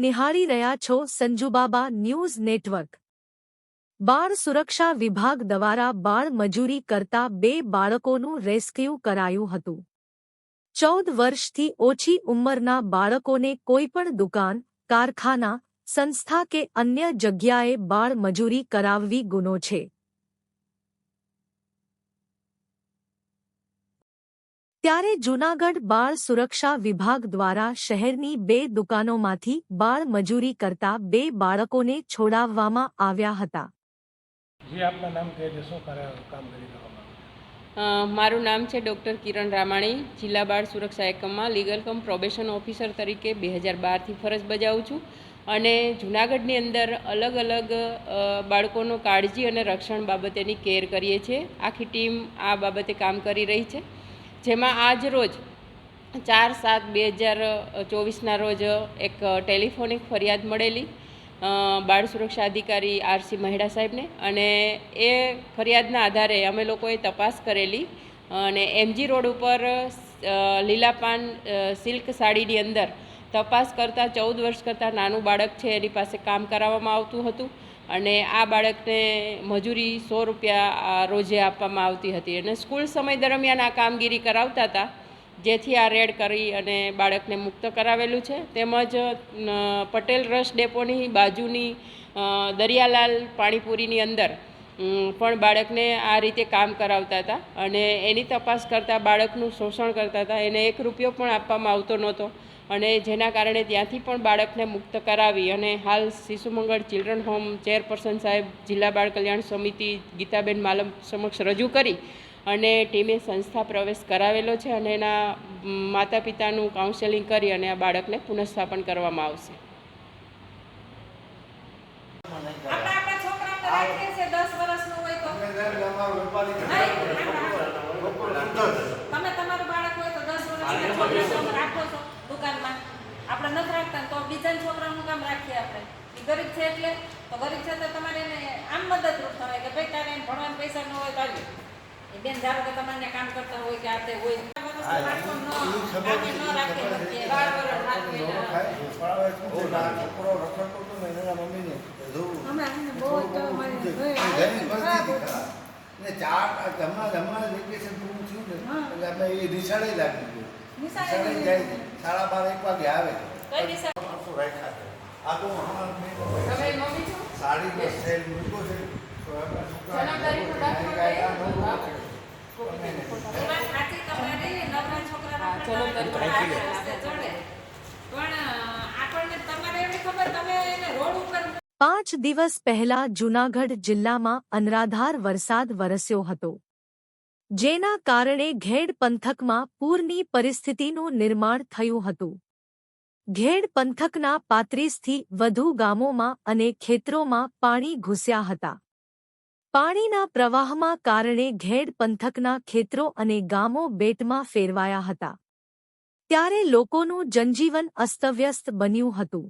નિહાળી રહ્યા છો સંજુબાબા ન્યૂઝ નેટવર્ક. બાળ સુરક્ષા વિભાગ દ્વારા બાળ મજૂરી કરતા બે બાળકોનું રેસ્ક્યુ કરાયું હતું. ચૌદ વર્ષથી ઓછી ઉંમરના બાળકોને કોઈપણ દુકાન, કારખાના, સંસ્થા કે અન્ય જગ્યાએ બાળ મજૂરી કરાવવી ગુનો છે. ત્યારે જૂનાગઢ બાળ સુરક્ષા વિભાગ દ્વારા શહેરની બે દુકાનોમાંથી બાળ મજૂરી કરતા બે બાળકોને છોડાવવામાં આવ્યા હતા. મારું નામ છે ડૉક્ટર કિરણ રામાણી જિલ્લા બાળ સુરક્ષા એકમમાં લીગલ કમ પ્રોબેશન ઓફિસર તરીકે બે હજાર બારથી ફરજ બજાવું છું. અને જુનાગઢની અંદર અલગ અલગ બાળકોનો કાળજી અને રક્ષણ બાબતેની કેર કરીએ છીએ. આખી ટીમ આ બાબતે કામ કરી રહી છે. જેમાં આજ રોજ ચાર સાત બે હજાર ચોવીસના રોજ એક ટેલિફોનિક ફરિયાદ મળેલી બાળ સુરક્ષા અધિકારી આરસી મહેડા સાહેબને. અને એ ફરિયાદના આધારે અમે લોકોએ તપાસ કરેલી અને એમજી રોડ ઉપર લીલાપાન સિલ્ક સાડીની અંદર તપાસ કરતાં ચૌદ વર્ષ કરતાં નાનું બાળક છે, એની પાસે કામ કરાવવામાં આવતું હતું. અને આ બાળકને મજૂરી સો રૂપિયા રોજે આપવામાં આવતી હતી. અને સ્કૂલ સમય દરમિયાન આ કામગીરી કરાવતા હતા, જેથી આ રેડ કરી અને બાળકને મુક્ત કરાવેલું છે. તેમજ પટેલ રસ ડેપોની બાજુની દરિયાલાલ પાણીપુરીની અંદર પણ બાળકને આ રીતે કામ કરાવતા હતા અને એની તપાસ કરતાં બાળકનું શોષણ કરતા હતા. એને એક રૂપિયો પણ આપવામાં આવતો નહોતો અને જેના કારણે ત્યાંથી પણ બાળકને મુક્ત કરાવી અને હાલ શિશુ મંગળ ચિલ્ડ્રન હોમ ચેરપર્સન સાહેબ, જિલ્લા બાળ કલ્યાણ સમિતિ, ગીતાબેન માલમ સમક્ષ રજૂ કરી અને ટીમે સંસ્થા પ્રવેશ કરાવેલો છે અને એના માતા પિતાનું કાઉન્સેલિંગ કરી અને આ બાળકને પુનઃસ્થાપન કરવામાં આવશે આપણે આપણા છોકરાઓને રાખીએ છીએ દસ વર્ષનું હોય તો નહીં, તમે તમારું બાળક હોય તો દસ વર્ષના છોકરાને રાખો છો દુકાનમાં. આપણે નથી રાખતા ને તો બીજાના છોકરાનું કામ રાખીએ આપણે. ઈ ગરીબ છે એટલે તો ગરીબ છે તો તમારે એને આમ મદદરૂપ થવાય કે ભાઈ તારે એને ભણવાના પૈસા ન હોય તો એ બેન ધારો કે તમારે કામ કરતા હોય કે આ તે હોય. વર્ષનું બાળકો ન- આપણે ન રાખી શકીએ. બાર વર્ષ રાખીએ. અમે આને બહુ તો અમારી નિશાળે સાડા બાર એક વાગે આવે માણસો રાખ્યા છે. આ તો હમણાં મેં તમે મમ્મી છો? સાડીનો છે. આપણા. એ. પણ આપણને તમારે એવી ખબર તમે એને રોડ ઉપર પાંચ દિવસ પહેલા જૂનાગઢ જિલ્લામાં અનરાધાર વરસાદ વરસ્યો હતો. જેના કારણે ઘેડ પંથકમાં પૂરની પરિસ્થિતિનું નિર્માણ થયું હતું. ઘેડ પંથકના પાંત્રીસથી વધુ ગામોમાં અને ખેતરોમાં પાણી ઘૂસ્યા હતા. પાણીના પ્રવાહમાં કારણે ઘેડ પંથકના ખેતરો અને ગામો બેટમાં ફેરવાયા હતા. ત્યારે લોકોનું જનજીવન અસ્તવ્યસ્ત બન્યું હતું.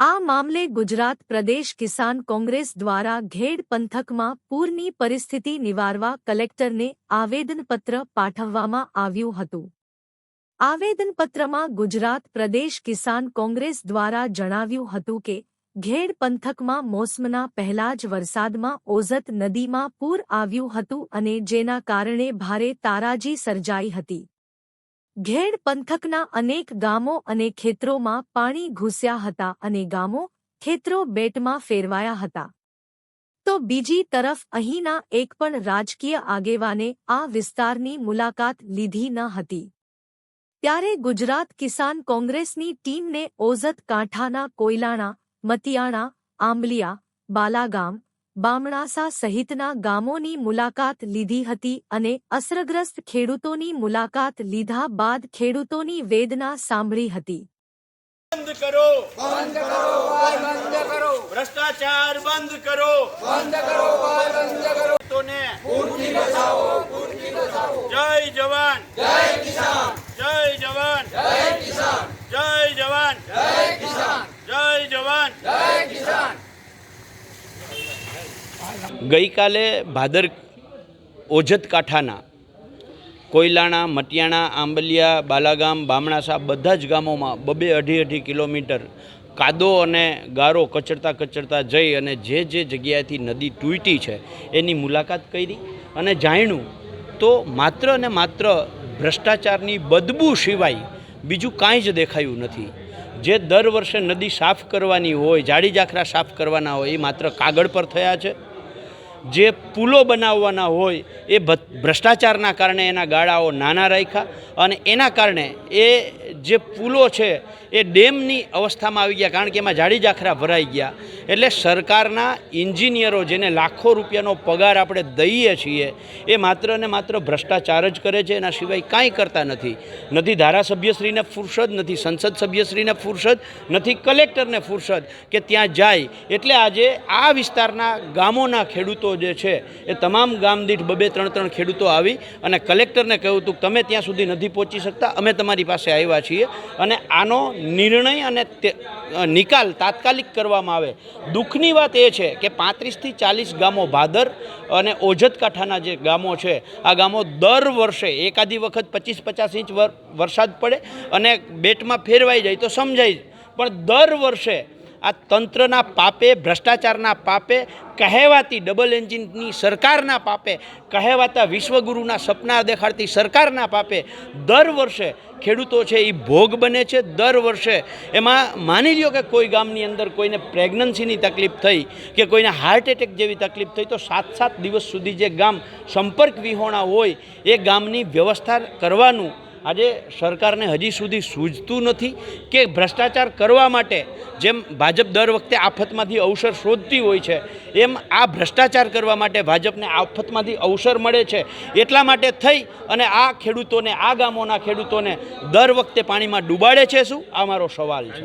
આ મામલે ગુજરાત પ્રદેશ કિસાન કોંગ્રેસ દ્વારા ઘેડ પંથકમાં પૂરની પરિસ્થિતિ નિવારવા કલેક્ટરને આવેદનપત્ર પાઠવવામાં આવ્યું હતું. આવેદનપત્રમાં ગુજરાત પ્રદેશ કિસાન કોંગ્રેસ દ્વારા જણાવ્યું હતું કે, ઘેડ પંથકમાં મોસમના પહેલા જ વરસાદમાં ઓઝત નદીમાં પૂર આવ્યું હતું અને જેના કારણે ભારે તારાજી સર્જાઈ હતી. ઘેડ પંથકના અનેક ગામો અને ખેતરોમાં પાણી ઘૂસ્યા હતા અને ગામો ખેતરો બેટમાં ફેરવાયા હતા. તો બીજી તરફ અહીંના એક પણ રાજકીય આગેવાને આ વિસ્તારની મુલાકાત લીધી ન હતી. ત્યારે ગુજરાત કિસાન કોંગ્રેસની ટીમને ઓઝત કાંઠાના કોયલાણા, મતિયાણા, આંબલિયા, બાલાગામ બામણાસા સહિતના ગામોની મુલાકાત લીધી હતી અને અસરગ્રસ્ત ખેડૂતોની મુલાકાત લીધા બાદ ખેડૂતોની વેદના સાંભળી હતી. બંધ કરો. બંધ કરો બંધ કરો. ભ્રષ્ટાચાર બંધ કરો. બંધ કરો બંધ કરો. તોને પૂરથી બચાવો પૂરથી બચાવો. જય જવાન. જય કિસાન. જય જવાન. જય કિસાન. જય જવાન જય કિસાન જય જવાન જય કિસાન ગઈકાલે ભાદર ઓજત કાંઠાના કોયલાણા, મટિયાણા, આંબલિયા, બાલાગામ, બામણાસા બધા જ ગામોમાં બબે અઢી અઢી કિલોમીટર કાદો અને ગારો કચડતા કચડતા જઈ અને જે જે જગ્યાએથી નદી તૂટી છે એની મુલાકાત કરી અને જાણ્યું તો માત્ર ને માત્ર ભ્રષ્ટાચારની બદબૂ સિવાય બીજું કાંઈ જ દેખાયું નથી. જે દર વર્ષે નદી સાફ કરવાની હોય જાડી જાખરા સાફ કરવાના હોય એ માત્ર કાગળ પર થયા છે. જે પુલો બનાવવાના હોય એ ભ્રષ્ટાચારના કારણે એના ગાળાઓ નાના રાખ્યા અને એના કારણે એ જે પુલો છે એ ડેમની અવસ્થામાં આવી ગયા કારણ કે એમાં જાડી જાખરા ભરાઈ ગયા. એટલે સરકારના એન્જિનિયરો જેને લાખો રૂપિયાનો પગાર આપણે દઈએ છીએ, એ માત્ર ને માત્ર ભ્રષ્ટાચાર જ કરે છે, એના સિવાય કાંઈ કરતા નથી. નથી ધારાસભ્યશ્રીને ફુરસદ, નથી સંસદ સભ્યશ્રીને ફુરસદ, નથી કલેક્ટરને ફુરસદ કે ત્યાં જાય. એટલે આજે આ વિસ્તારના ગામોના ખેડૂતો જે છે, એ તમામ ગામ દીઠ બબે ત્રણ ત્રણ ખેડૂતો આવી અને કલેક્ટરને કહ્યું હતું, તમે ત્યાં સુધી નથી પહોંચી શકતા, અમે તમારી પાસે આવ્યા છીએ. અને આનો નિર્ણય અને નિકાલ તાત્કાલિક કરવામાં આવે. દુઃખની વાત એ છે કે પાંત્રીસથી ચાલીસ ગામો ભાદર અને ઓજત કાંઠાના જે ગામો છે, આ ગામો દર વર્ષે એકાદી વખત પચીસ પચાસ ઇંચ વર- વરસાદ પડે અને બેટમાં ફેરવાઈ જાય તો સમજાય. પણ દર વર્ષે આ તંત્રના પાપે, ભ્રષ્ટાચારના પાપે, કહેવાતી ડબલ એન્જિનની સરકારના પાપે, કહેવાતા વિશ્વગુરુના સપના દેખાડતી સરકારના પાપે દર વર્ષે ખેડૂતો છે એ ભોગ બને છે. દર વર્ષે એમાં માની લ્યો કે કોઈ ગામની અંદર કોઈને પ્રેગ્નન્સીની તકલીફ થઈ કે કોઈને હાર્ટ એટેક જેવી તકલીફ થઈ તો સાત સાત દિવસ સુધી જે ગામ સંપર્ક વિહોણા હોય એ ગામની વ્યવસ્થા કરવાનું આજે સરકારને હજી સુધી સૂઝતું નથી કે ભ્રષ્ટાચાર કરવા માટે જેમ ભાજપ દર વખતે આફતમાંથી અવસર શોધતી હોય છે, એમ આ ભ્રષ્ટાચાર કરવા માટે ભાજપને આફતમાંથી અવસર મળે છે. એટલા માટે થઈ અને આ ખેડૂતોને, આ ગામોના ખેડૂતોને દર વખતે પાણીમાં ડૂબાડે છે શું? આ મારો સવાલ છે.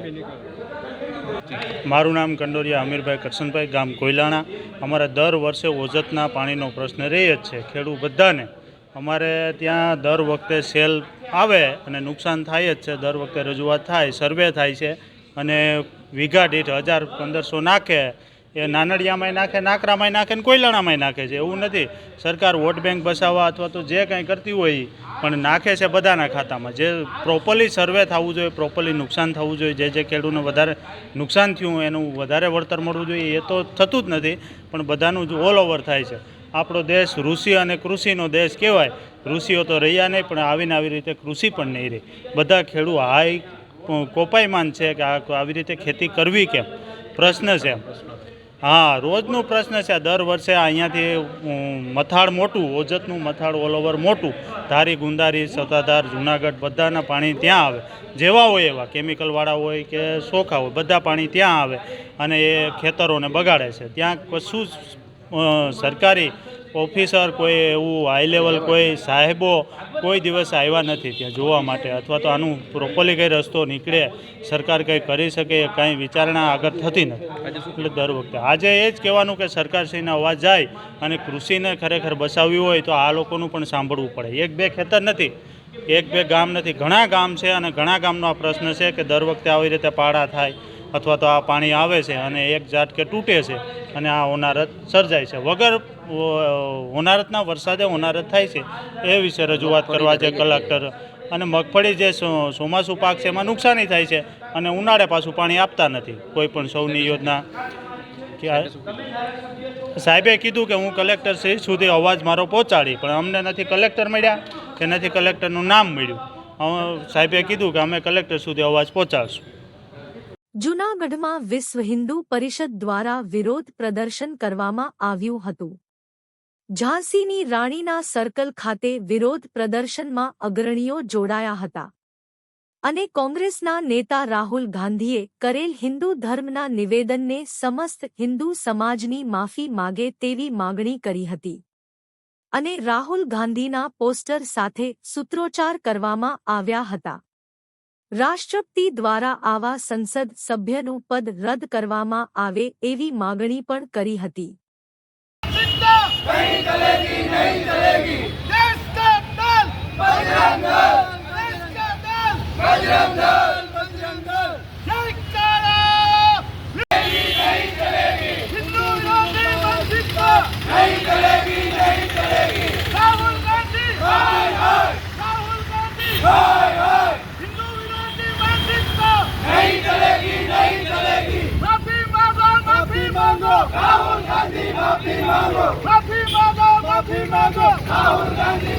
મારું નામ કંડોરિયા અમીરભાઈ કરશનભાઈ ગામ કોયલાણા. અમારે દર વર્ષે ઓજતના પાણીનો પ્રશ્ન રહે જ છે. ખેડૂત બધાને. અમારે ત્યાં દર વખતે સેલ આવે અને નુકસાન થાય જ છે, દર વખતે રજૂઆત થાય સર્વે થાય છે અને વીઘા દીઠ હજાર પંદરસો નાખે. એ નાનડિયામાંય નાખે, નાકરામાંય નાખે ને કોયલાણામાંય નાખે છે. એવું નથી. સરકાર વોટ બેંક બસાવવા અથવા તો જે કંઈ કરતી હોય પણ નાખે છે બધાના ખાતામાં. જે પ્રોપરલી સર્વે થવું જોઈએ પ્રોપરલી નુકસાન થવું જોઈએ, જે જે ખેડૂતને વધારે નુકસાન થયું એનું વધારે વળતર મળવું જોઈએ, એ તો થતું જ નથી, પણ બધાનું જ ઓલ ઓવર થાય છે. આપણો દેશ ઋષિ અને કૃષિનો દેશ કહેવાય. ઋષિઓ તો રહ્યા નહીં, પણ આવીને આવી રીતે કૃષિ પણ નહીં રહી. બધા ખેડૂત હાઈ કોપાયમાન છે કે આવી રીતે ખેતી કરવી કેમ? પ્રશ્ન છે. હા, રોજનું પ્રશ્ન છે. દર વર્ષે અહીંયાથી મથાળ મોટું, ઓજતનું મથાળ ઓલ ઓવર મોટું. ધારી ગુંદારી સતાધાર જુનાગઢ, બધાના પાણી ત્યાં આવે. જેવા હોય એવા કેમિકલવાળા હોય કે સોખા હોય, બધા પાણી ત્યાં આવે અને એ ખેતરોને બગાડે છે. ત્યાં કશું સરકારી ઓફિસર કોઈ એવું હાઈ લેવલ કોઈ સાહેબો કોઈ દિવસ આવ્યા નથી ત્યાં જોવા માટે અથવા તો આનું પ્રોપરલી કંઈ રસ્તો નીકળે, સરકાર કંઈ કરી શકે, કાંઈ વિચારણા આગળ થતી નથી. એટલે દર વખતે. આજે એ જ કહેવાનું કે સરકારશ્રીનો અવાજ જાય અને કૃષિને ખરેખર બસાવવી હોય તો આ લોકોનું પણ સાંભળવું પડે. એક બે ખેતર નથી, એક બે ગામ નથી. ઘણા ગામ છે અને ઘણા ગામનો આ પ્રશ્ન છે કે દર વખતે આવી રીતે પાડા થાય અથવા તો આ પાણી આવે છે અને એક ઝાટકે તૂટે છે. અને આ હોનારત સર્જાય છે. વગર હોનારતના વરસાદે હોનારત થાય છે એ વિશે રજૂઆત કરવા છે કલેક્ટર અને મગફળી જે ચોમાસું પાક છે એમાં નુકસાની થાય છે અને ઉનાળે પાછું પાણી આપતા નથી. કોઈ પણ સૌની યોજના સાહેબે કીધું કે હું કલેક્ટર શ્રી સુધી અવાજ મારો પહોંચાડી પણ અમને નથી કલેક્ટર મળ્યા કે નથી કલેક્ટરનું નામ મળ્યું. સાહેબે કીધું કે અમે કલેક્ટર સુધી અવાજ પહોંચાડશું. જૂનાગઢમાં વિશ્વ હિન્દુ પરિષદ દ્વારા વિરોધ પ્રદર્શન કરવામાં આવ્યું હતું. ઝાંસીની રાણીના સર્કલ ખાતે વિરોધ પ્રદર્શનમાં અગ્રણીઓ જોડાયા હતા. અને કોંગ્રેસના નેતા રાહુલ ગાંધીએ કરેલ હિન્દુ ધર્મના નિવેદનને સમસ્ત હિન્દુ સમાજની માફી માગે તેવી માગણી કરી હતી. અને રાહુલ ગાંધીના પોસ્ટર સાથે સૂત્રોચ્ચાર કરવામાં આવ્યા હતા. રાષ્ટ્રપતિ દ્વારા આવા સંસદ સભ્યનું પદ રદ કરવામાં આવે એવી માગણી પણ કરી હતી. રાહુલ માફી